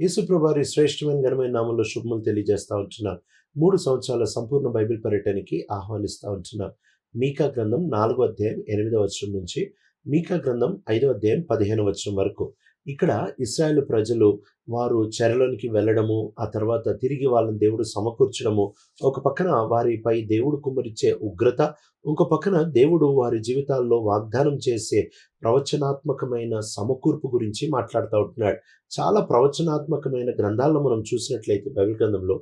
యేసుప్రభారి శ్రేష్టమైన ఘనమైన నామంలో శుభములు తెలియజేస్తూ ఉంటున్నాను. మూడు సంవత్సరాల సంపూర్ణ బైబిల్ పర్యటనకి ఆహ్వానిస్తూ ఉంటున్నాను. మీకా గ్రంథం నాలుగో అధ్యాయం ఎనిమిదవ వచనం నుంచి మీకా గ్రంథం ఐదవ అధ్యాయం పదిహేను వచనం వరకు. ఇక్కడ ఇస్రాయేల్ ప్రజలు వారు చెరలోనికి వెళ్ళడము ఆ తర్వాత తిరిగి వాళ్ళని దేవుడు సమకూర్చడము ఒక పక్కన వారిపై దేవుడు కుమ్మరిచ్చే ఉగ్రత ఇంకో పక్కన దేవుడు వారి జీవితాల్లో వాగ్దానం చేసే ప్రవచనాత్మకమైన సమకూర్పు గురించి మాట్లాడుతూ ఉంటున్నాడు. చాలా ప్రవచనాత్మకమైన గ్రంథాల్లో మనం చూసినట్లయితే బైబిల్ గ్రంథంలో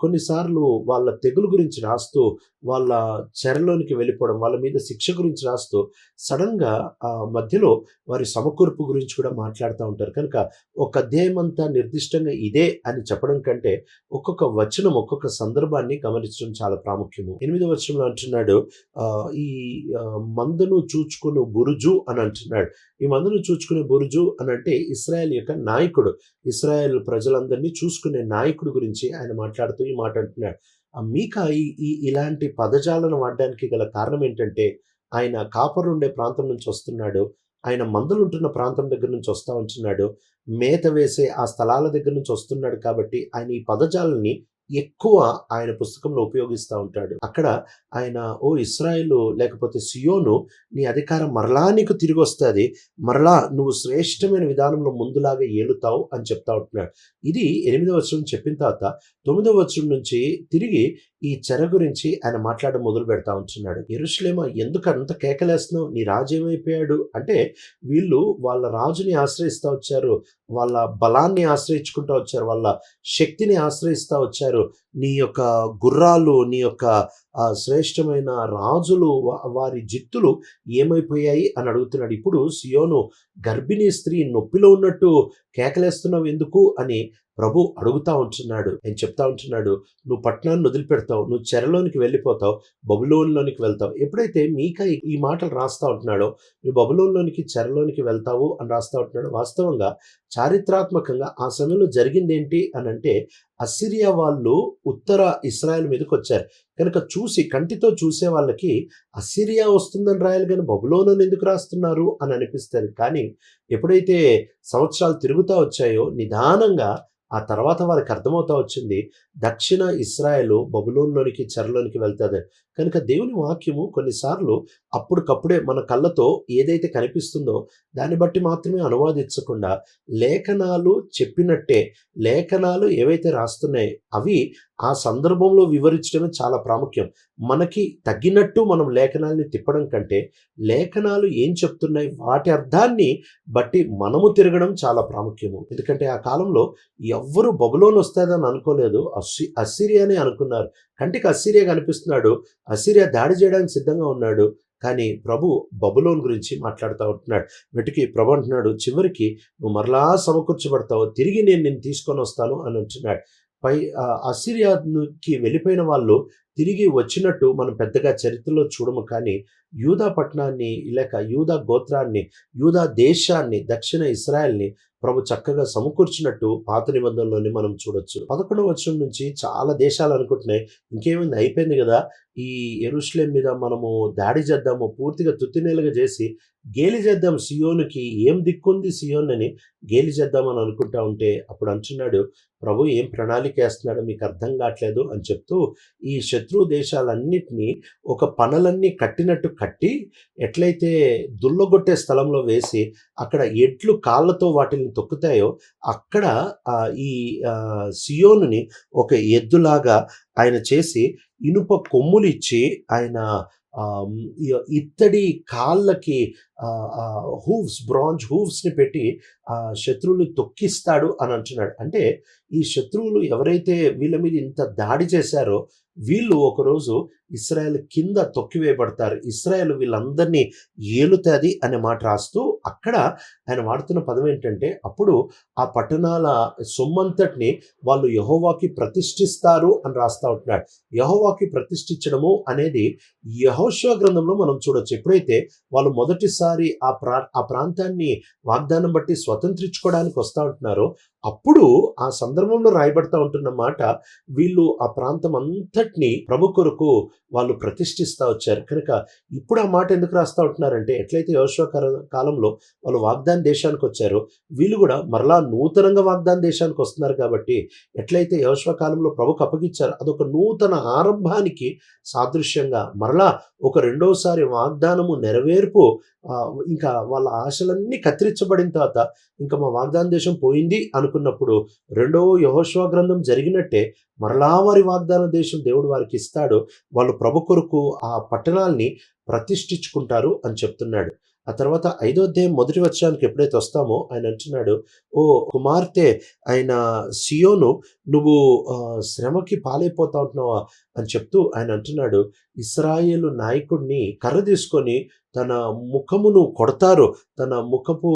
కొన్నిసార్లు వాళ్ళ తెగులు గురించి రాస్తూ వాళ్ళ చెరలోనికి వెళ్ళిపోవడం వాళ్ళ మీద శిక్ష గురించి రాస్తూ సడన్గా ఆ మధ్యలో వారి సమకూర్పు గురించి కూడా మాట్లాడుతూ ఉంటారు. కనుక ఒక అధ్యాయం అంతా నిర్దిష్టంగా ఇదే అని చెప్పడం కంటే ఒక్కొక్క వచనం ఒక్కొక్క సందర్భాన్ని గమనించడం చాలా ప్రాముఖ్యము. ఎనిమిదో వచనంలో అంటున్నాడు ఈ మందును చూచుకుని బురుజు అని అంటున్నాడు. ఈ మందును చూచుకునే బురుజు అని అంటే ఇస్రాయల్ యొక్క నాయకుడు. ఇస్రాయెల్ ప్రజలందరినీ చూసుకునే నాయకుడు గురించి ఆయన మాట్లాడుతూ ఈ మాట అంటున్నాడు. మీకా ఈ ఇలాంటి పదజాలను వాడడానికి గల కారణం ఏంటంటే ఆయన కాపరుండే ప్రాంతం నుంచి వస్తున్నాడు. ఆయన మందలుంటున్న ప్రాంతం దగ్గర నుంచి వస్తా ఉంటున్నాడు మేత వేసే ఆ స్థలాల దగ్గర నుంచి వస్తున్నాడు కాబట్టి ఆయన ఈ పదజాలని ఎక్కువ ఆయన పుస్తకంలో ఉపయోగిస్తూ ఉంటాడు. అక్కడ ఆయన ఓ ఇస్రాయేలు లేకపోతే సియోను నీ అధికారం మరలా నీకు తిరిగి వస్తుంది మరలా నువ్వు శ్రేష్టమైన విధానంలో ముందులాగా ఏలుతావు అని చెప్తా ఉంటున్నాడు. ఇది ఎనిమిదవ వచనం చెప్పిన తర్వాత తొమ్మిదవ వచనం నుంచి తిరిగి ఈ చెర గురించి ఆయన మాట్లాడడం మొదలు పెడతా ఉంటున్నాడు. ఎరుషులేమ ఎందుకు అంత కేకలేస్తున్నావు? నీ రాజు ఏమైపోయాడు అంటే వీళ్ళు వాళ్ళ రాజుని ఆశ్రయిస్తూ వచ్చారు. వాళ్ళ బలాన్ని ఆశ్రయించుకుంటూ వచ్చారు. వాళ్ళ శక్తిని ఆశ్రయిస్తూ వచ్చారు. నీ యొక్క గుర్రాలు నీ యొక్క ఆ శ్రేష్టమైన రాజులు వారి జిత్తులు ఏమైపోయాయి అని అడుగుతున్నాడు. ఇప్పుడు సియోను గర్భిణీ స్త్రీ నొప్పిలో ఉన్నట్టు కేకలేస్తున్నావు ఎందుకు అని ప్రభు అడుగుతా ఉంటున్నాడు. ఆయన చెప్తా ఉంటున్నాడు నువ్వు పట్టణాన్ని వదిలిపెడతావు నువ్వు చెరలోనికి వెళ్ళిపోతావు బబులోన్లోనికి వెళ్తావు. ఎప్పుడైతే మీక ఈ- ఈ మాటలు రాస్తా ఉంటున్నాడో నువ్వు బబులోన్లోనికి చెరలోనికి వెళ్తావు అని రాస్తా ఉంటున్నాడు వాస్తవంగా చారిత్రాత్మకంగా ఆ సమయంలో జరిగింది ఏంటి అని అంటే అసిరియా వాళ్ళు ఉత్తర ఇస్రాయల్ మీదకి వచ్చారు. కనుక చూసి కంటితో చూసే వాళ్ళకి అసిరియా వస్తుందని రాయాలి కానీ బబులోనని ఎందుకు రాస్తున్నారు అని అనిపిస్తుంది. కానీ ఎప్పుడైతే సంవత్సరాలు తిరుగుతూ వచ్చాయో నిదానంగా ఆ తర్వాత వారికి అర్థమవుతా వచ్చింది. దక్షిణ ఇస్రాయేలు బబులోన్లోనికి చెరలోనికి వెళ్తుంది. కనుక దేవుని వాక్యము కొన్నిసార్లు అప్పటికప్పుడే మన కళ్ళతో ఏదైతే కనిపిస్తుందో దాన్ని బట్టి మాత్రమే అనువాదించకుండా లేఖనాలు చెప్పినట్టే లేఖనాలు ఏవైతే రాస్తున్నాయి అవి ఆ సందర్భంలో వివరించడమే చాలా ప్రాముఖ్యం. మనకి తగ్గినట్టు మనం లేఖనాల్ని తిప్పడం కంటే లేఖనాలు ఏం చెప్తున్నాయి వాటి అర్థాన్ని బట్టి మనము తిరగడం చాలా ప్రాముఖ్యము. ఎందుకంటే ఆ కాలంలో ఎవ్వరు బబులోన్ వస్తుందని అనుకోలేదు అస్సి అని అనుకున్నారు. కంటికి అస్సిరియా కనిపిస్తున్నాడు. అస్సిరియా దాడి చేయడానికి సిద్ధంగా ఉన్నాడు. కానీ ప్రభు బబులోన్ గురించి మాట్లాడుతూ ఉంటున్నాడు. వెటికి ప్రభు అంటున్నాడు చివరికి నువ్వు మరలా సమకూర్చబడతావు. తిరిగి నేను నేను తీసుకొని వస్తాను అని అంటున్నాడు. పై అసిరియాకి వెళ్ళిపోయిన వాళ్ళు తిరిగి వచ్చినట్టు మనం పెద్దగా చరిత్రలో చూడము. కానీ యూదా పట్టణాన్ని లేక యూదా గోత్రాన్ని యూదా దేశాన్ని దక్షిణ ఇస్రాయల్ని ప్రభు చక్కగా సమకూర్చినట్టు పాత నిబంధనలోనే మనం చూడొచ్చు. పదకొండవ వచనం నుంచి చాలా దేశాలు అనుకుంటున్నాయి. ఇంకేమైంది? అయిపోయింది కదా. ఈ ఎరుస్లేం మీద మనము దాడి చేద్దాము పూర్తిగా తుత్తినేలుగా చేసి గేలి చేద్దాం సియోనుకి ఏం దిక్కుంది సియోన్ అని గేలి చేద్దామని అనుకుంటా ఉంటే అప్పుడు అంటున్నాడు ప్రభు ఏం ప్రణాళిక వేస్తున్నాడో మీకు అర్థం కావట్లేదు అని చెప్తూ ఈ శత్రు దేశాలన్నిటినీ ఒక పనులన్నీ కట్టినట్టు కట్టి ఎట్లయితే దుల్లగొట్టే స్థలంలో వేసి అక్కడ ఎడ్లు కాళ్ళతో వాటిని తొక్కుతాయో అక్కడ ఈ సియోనుని ఒక ఎద్దులాగా ఆయన చేసి ఇనుప కొమ్ములు ఇచ్చి ఆయన ఇత్తడి కాళ్ళకి హూవ్స్ బ్రాంజ్ హూవ్స్ని పెట్టి ఆ శత్రువుని తొక్కిస్తాడు అని అంటున్నాడు. అంటే ఈ శత్రువులు ఎవరైతే వీళ్ళ మీద ఇంత దాడి చేశారో వీళ్ళు ఒకరోజు ఇస్రాయల్ కింద తొక్కివేయబడతారు. ఇస్రాయల్ వీళ్ళందరినీ ఏలుతుంది అనే మాట రాస్తూ అక్కడ ఆయన వాడుతున్న పదం ఏంటంటే అప్పుడు ఆ పట్టణాల సొమ్మంతటిని వాళ్ళు యహోవాకి ప్రతిష్ఠిస్తారు అని రాస్తా ఉంటున్నాడు. యహోవాకి ప్రతిష్ఠించడము అనేది యహోశివ గ్రంథంలో మనం చూడొచ్చు. ఎప్పుడైతే వాళ్ళు మొదటిసారి ఆ ప్రా ఆ ప్రాంతాన్ని వాగ్దానం బట్టి స్వతంత్రించుకోవడానికి వస్తూ ఉంటున్నారో అప్పుడు ఆ సందర్భంలో రాయబడతా ఉంటున్న మాట వీళ్ళు ఆ ప్రాంతం అంతటిని ప్రభు కొరకు వాళ్ళు ప్రతిష్ఠిస్తూ వచ్చారు. కనుక ఇప్పుడు ఆ మాట ఎందుకు రాస్తా ఉంటున్నారంటే ఎట్లయితే యోశ్వ కాలంలో వాళ్ళు వాగ్దాన దేశానికి వచ్చారో వీళ్ళు కూడా మరలా నూతనంగా వాగ్దాన దేశానికి వస్తున్నారు కాబట్టి ఎట్లయితే యోశ్వ కాలంలో ప్రభుకు అప్పగించారు అదొక నూతన ఆరంభానికి సాదృశ్యంగా మరలా ఒక రెండోసారి వాగ్దానము నెరవేర్పు ఇంకా వాళ్ళ ఆశలన్నీ కత్తిరించబడిన తర్వాత ఇంకా మా వాగ్దాన దేశం పోయింది అనుకున్నప్పుడు రెండో యహోశ్వ గ్రంథం జరిగినట్టే మరలా వారి వాగ్దాన దేశం దేవుడు వారికి ఇస్తాడు. వాళ్ళు ప్రభు కొరకు ఆ పట్టణాల్ని ప్రతిష్ఠించుకుంటారు అని చెప్తున్నాడు. ఆ తర్వాత ఐదో అధ్యాయం మొదటి వచ్చానికి ఎప్పుడైతే వస్తామో ఆయన అంటున్నాడు ఓ కుమార్తె ఆయన సియోను నువ్వు శ్రమకి పాలైపోతా ఉంటున్నావా? అని చెప్తూ ఆయన అంటున్నాడు ఇస్రాయేలు నాయకుడిని కర్ర తీసుకొని తన ముఖమును కొడతారు తన ముఖపు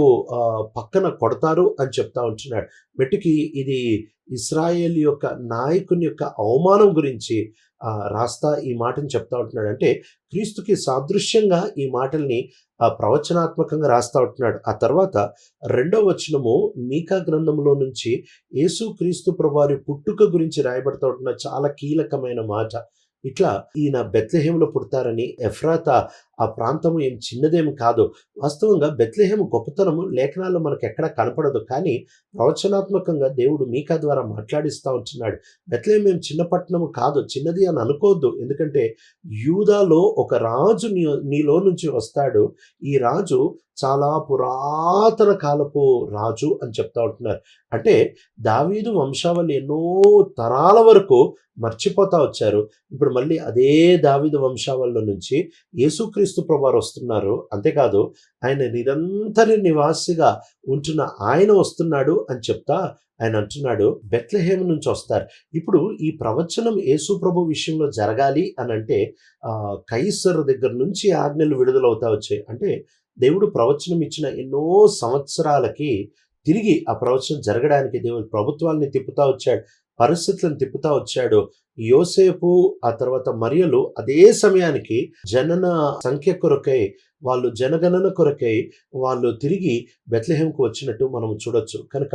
పక్కన కొడతారు అని చెప్తా ఉంటున్నాడు. మెట్టుకి ఇది ఇస్రాయేల్ యొక్క నాయకుని యొక్క అవమానం గురించి రాస్తా ఈ మాటని చెప్తా ఉంటున్నాడు అంటే క్రీస్తుకి సాదృశ్యంగా ఈ మాటల్ని ప్రవచనాత్మకంగా రాస్తా ఉంటున్నాడు. ఆ తర్వాత రెండవ వచనము మీకా గ్రంథంలో నుంచి యేసు క్రీస్తు ప్రభువారి పుట్టుక గురించి రాయబడతా ఉంటున్న చాలా కీలకమైన మాట. ఇట్లా ఈయన బెత్లెహేములో పుడతారని ఎఫ్రాత ఆ ప్రాంతము ఏం చిన్నదేమి కాదు. వాస్తవంగా బెత్లహేము గొప్పతనము లేఖనాల్లో మనకు ఎక్కడ కనపడదు. కానీ ప్రవచనాత్మకంగా దేవుడు మీకా ద్వారా మాట్లాడిస్తూ ఉంటున్నాడు. బెత్లెహేం ఏం చిన్న పట్టణము కాదు చిన్నది అని అనుకోవద్దు. ఎందుకంటే యూదాలో ఒక రాజు నీ నీలో నుంచి వస్తాడు. ఈ రాజు చాలా పురాతన కాలపు రాజు అని చెప్తా ఉంటున్నారు. అంటే దావీదు వంశావళి ఎన్నో తరాల వరకు మర్చిపోతా వచ్చారు. ఇప్పుడు మళ్ళీ అదే దావీదు వంశావళిలో నుంచి యేసుక్రీస్తు ప్రభువారు వస్తున్నారు. అంతేకాదు ఆయన నిరంతర నివాసిగా ఉంటున్న ఆయన వస్తున్నాడు అని చెప్తా ఆయన అంటున్నాడు. బెత్లహేమ్ నుంచి వస్తారు. ఇప్పుడు ఈ ప్రవచనం యేసు ప్రభు విషయంలో జరగాలి అని అంటే ఆ, కైసర్ దగ్గర నుంచి ఆజ్ఞలు విడుదలవుతా వచ్చాయి. అంటే దేవుడు ప్రవచనం ఇచ్చిన ఎన్నో సంవత్సరాలకి తిరిగి ఆ ప్రవచనం జరగడానికి దేవుడు ప్రభుత్వాల్ని తిప్పుతా వచ్చాడు పరిస్థితులను తిప్పుతా వచ్చాడు. యోసేపు ఆ తర్వాత మరియలు అదే సమయానికి జనన సంఖ్య కొరకై వాళ్ళు జనగణన కొరకై వాళ్ళు తిరిగి బెత్లెహేంకు వచ్చినట్టు మనం చూడొచ్చు. కనుక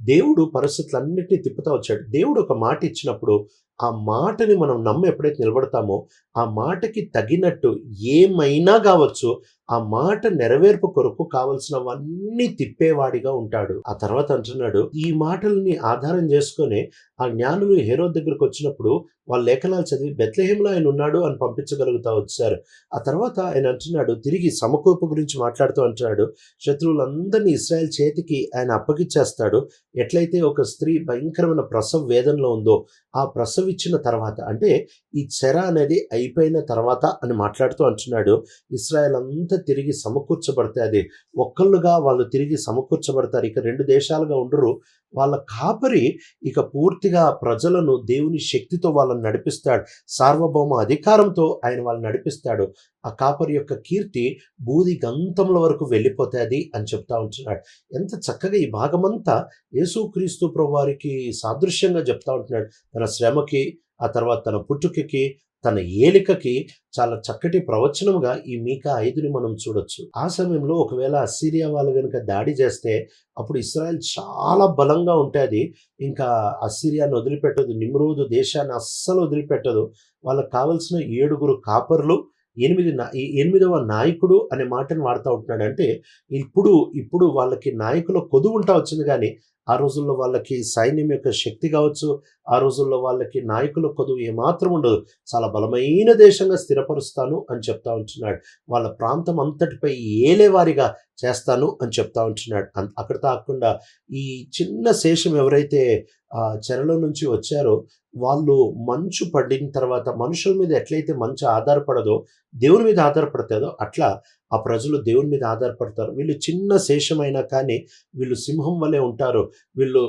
దేవుడు పరిస్థితులన్నిటినీ తిప్పుతా వచ్చాడు. దేవుడు ఒక మాట ఇచ్చినప్పుడు ఆ మాటని మనం నమ్మి ఎప్పుడైతే నిలబడతామో ఆ మాటకి తగినట్టు ఏమైనా కావచ్చు ఆ మాట నెరవేర్పు కొరకు కావలసినవన్నీ తిప్పేవాడిగా ఉంటాడు. ఆ తర్వాత అంటున్నాడు ఈ మాటల్ని ఆధారం చేసుకునే ఆ జ్ఞానులు హేరో దగ్గరకు వచ్చినప్పుడు వాళ్ళ లేఖనాలు చదివి బెత్లహేంలో ఆయన ఉన్నాడు అని పంపించగలుగుతా వచ్చారు ఆ తర్వాత ఆయన అంటున్నాడు తిరిగి సమకూర్పు గురించి మాట్లాడుతూ అంటున్నాడు శత్రువులందరినీ ఇస్రాయల్ చేతికి ఆయన అప్పగిచ్చేస్తాడు. ఎట్లయితే ఒక స్త్రీ భయంకరమైన ప్రసవ వేదనలో ఉందో ఆ ప్రసవిచ్చిన తర్వాత అంటే ఈ చెర అనేది అయిపోయిన తర్వాత అని మాట్లాడుతూ అంటున్నాడు. ఇస్రాయల్ అంతా తిరిగి సమకూర్చబడితే అది ఒక్కళ్ళుగా వాళ్ళు తిరిగి సమకూర్చబడతారు. ఇక రెండు దేశాలుగా ఉండరు. వాళ్ళ కాపరి ఇక పూర్తిగా ప్రజలను దేవుని శక్తితో వాళ్ళని నడిపిస్తాడు. సార్వభౌమ అధికారంతో ఆయన వాళ్ళని నడిపిస్తాడు. ఆ కాపరి యొక్క కీర్తి బూది గంతముల వరకు వెళ్ళిపోతుంది అని చెప్తా ఉంటున్నాడు. ఎంత చక్కగా ఈ భాగమంతా యేసుక్రీస్తు ప్రభు వారికి సాదృశ్యంగా చెప్తా ఉంటున్నాడు. తన శ్రమకి ఆ తర్వాత తన పుట్టుకకి తన ఏలికకి చాలా చక్కటి ప్రవచనముగా ఈ మీకా ఐదుని మనం చూడొచ్చు. ఆ సమయంలో ఒకవేళ అస్సీరియా వాళ్ళు కనుక దాడి చేస్తే అప్పుడు ఇస్రాయల్ చాలా బలంగా ఉంటుంది ఇంకా అస్సీరియాని వదిలిపెట్టదు నిమ్రోదు దేశాన్ని అస్సలు వదిలిపెట్టదు. వాళ్ళకి కావలసిన ఏడుగురు కాపర్లు ఎనిమిది నా ఈ ఎనిమిదవ నాయకుడు అనే మాటను వాడుతూ ఉంటున్నాడు అంటే ఇప్పుడు ఇప్పుడు వాళ్ళకి నాయకుల కొదువు ఉంటా వచ్చింది కానీ ఆ రోజుల్లో వాళ్ళకి సైన్యం యొక్క శక్తి కావచ్చు ఆ రోజుల్లో వాళ్ళకి నాయకుల కొదువు ఏమాత్రం ఉండదు. చాలా బలమైన దేశంగా స్థిరపరుస్తాను అని చెప్తా ఉంటున్నాడు. వాళ్ళ ప్రాంతం అంతటిపై ఏలేవారిగా చేస్తాను అని చెప్తా ఉంటున్నాడు. అన్- అక్కడ కాకుండా ఈ చిన్న శేషం ఎవరైతే ఆ చెరలో నుంచి వచ్చారో వాళ్ళు మంచు పడిన తర్వాత మనుషుల మీద ఎట్లయితే మంచు ఆధారపడదో దేవుని మీద ఆధారపడతాదో అట్లా ఆ ప్రజలు దేవుని మీద ఆధారపడతారు. వీళ్ళు చిన్న శేషమైనా కానీ వీళ్ళు సింహం వలె ఉంటారు. వీళ్ళు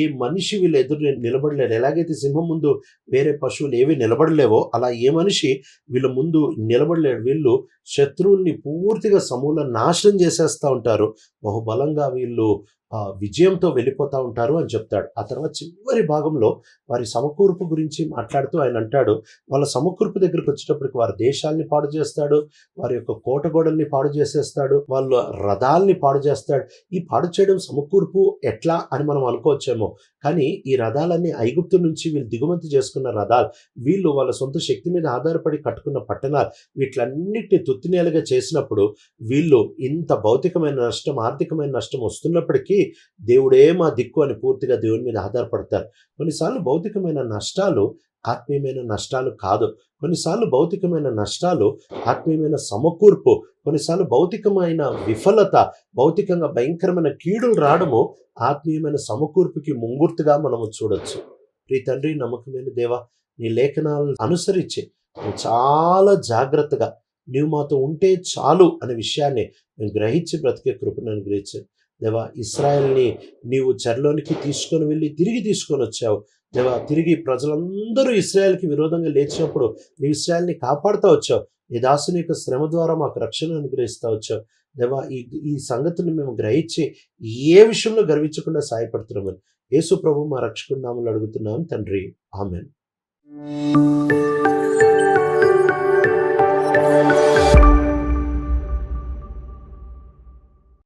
ఏ మనిషి వీళ్ళు ఎదురు నిలబడలేరు. ఎలాగైతే సింహం ముందు వేరే పశువులు ఏవి నిలబడలేవో అలా ఏ మనిషి వీళ్ళ ముందు నిలబడలేడు వీళ్ళు శత్రువుల్ని పూర్తిగా సమూల నాశనం చేసేస్తూ ఉంటారు. బహుబలంగా వీళ్ళు విజయంతో వెళ్ళిపోతూ ఉంటారు అని చెప్తాడు. ఆ తర్వాత చివరి భాగంలో వారి సమకూర్పు గురించి మాట్లాడుతూ ఆయన అంటాడు వాళ్ళ సమకూర్పు దగ్గరికి వచ్చేటప్పటికి వారి దేశాల్ని పాడు చేస్తాడు వారి యొక్క కోటగోడల్ని పాడు చేసేస్తాడు వాళ్ళ రథాల్ని పాడు చేస్తాడు. ఈ పాడు చేయడం సమకూర్పు ఎట్లా అని మనం అనుకోవచ్చేమో. కానీ ఈ రథాలన్నీ ఐగుప్తు నుంచి వీళ్ళు దిగుమతి చేసుకున్న రథాలు వీళ్ళు వాళ్ళ సొంత శక్తి మీద ఆధారపడి కట్టుకున్న పట్టణాలు వీటిలన్నిటిని తుత్తినేలుగా చేసినప్పుడు వీళ్ళు ఇంత భౌతికమైన నష్టం ఆర్థికమైన నష్టం వస్తున్నప్పటికీ దేవుడే మా దిక్కు అని పూర్తిగా దేవుని మీద ఆధారపడతారు. కొన్నిసార్లు భౌతికమైన నష్టాలు ఆత్మీయమైన నష్టాలు కాదు. కొన్నిసార్లు భౌతికమైన నష్టాలు ఆత్మీయమైన సమకూర్పు కొన్నిసార్లు భౌతికమైన విఫలత భౌతికంగా భయంకరమైన కీడులు రావడము ఆత్మీయమైన సమకూర్పుకి ముంగుర్తుగా మనము చూడొచ్చు. ప్రీ తండ్రి నమ్మకమైన దేవ నీ లేఖనాలను అనుసరించి చాలా జాగ్రత్తగా నీవు మాతో ఉంటే చాలు అనే విషయాన్ని మేము గ్రహించి బ్రతికే కృపను అనుగ్రహించాను దేవా ఇస్రాయల్ని నీవు చెరలోనికి తీసుకొని వెళ్ళి తిరిగి తీసుకొని వచ్చావు. తిరిగి ప్రజలందరూ ఇస్రాయల్కి విరోధంగా లేచినప్పుడు నీ ఇస్రాయల్ని కాపాడుతూ వచ్చావు. నీ దాసుని యొక్క శ్రమ ద్వారా మాకు రక్షణ అనుగ్రహిస్తూ వచ్చావు. దేవా ఈ ఈ సంగతిని మేము గ్రహించి ఏ విషయంలో గర్వించకుండా సాయపడుతున్నామని యేసు ప్రభు మా రక్షకుడు నామలు అడుగుతున్నాం తండ్రి. ఆమెన్.